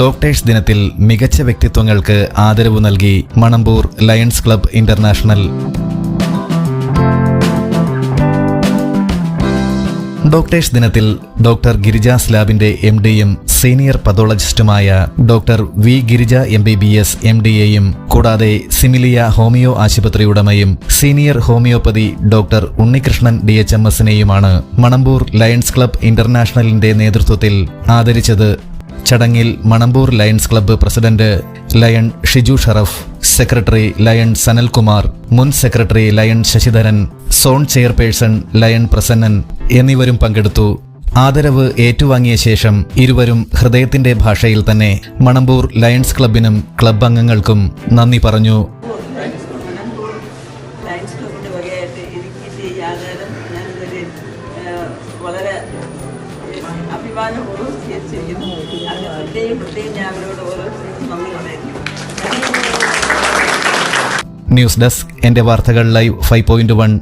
Doctors ദിനത്തിൽ മികച്ച വ്യക്തിത്വങ്ങൾക്ക് ആദരവ് നൽകി Manampoor lions club international. Doctors ദിനത്തിൽ ഡോക്ടർ ഗിരിജ സ്ലാബിന്റെ എം ഡിയും senior പതോളജിസ്റ്റുമായ doctor V Girija M B B S M ഡിയെയും കൂടാതെ സിമിലിയ ഹോമിയോ ആശുപത്രി ഉടമയും senior homoeopathy doctor Unnikrishnan D H M എസിനെയുമാണ് Manambur lions club ഇന്റർനാഷണലിന്റെ നേതൃത്വത്തിൽ ആദരിച്ചത്. ചടങ്ങിൽ Manampoor lions club president lion Shiju Sharaf secretary lion Sanalkumar മുൻ secretary lion Sasidharan zone chairperson lion Prasannan എന്നിവരും പങ്കെടുത്തു. ആദരവ് ഏറ്റുവാങ്ങിയ ശേഷം ഇരുവരും ഹൃദയത്തിന്റെ ഭാഷയിൽ തന്നെ മണമ്പൂർ ലയൺസ് ക്ലബിനും ക്ലബ് അംഗങ്ങൾക്കും നന്ദി പറഞ്ഞു. മണമ്പൂർ ഏഹ്, ഓരോ സ്വീകരിച്ചിരിക്കുന്നു അതിന് പ്രത്യേകം പ്രത്യേകം ഞാൻ അവരോട് ഓരോ നന്ദി പറയുന്നു. ന്യൂസ് ഡെസ്ക് എന്റെ വാർത്തകൾ ലൈവ് ഫൈവ് പോയിന്റ് വൺ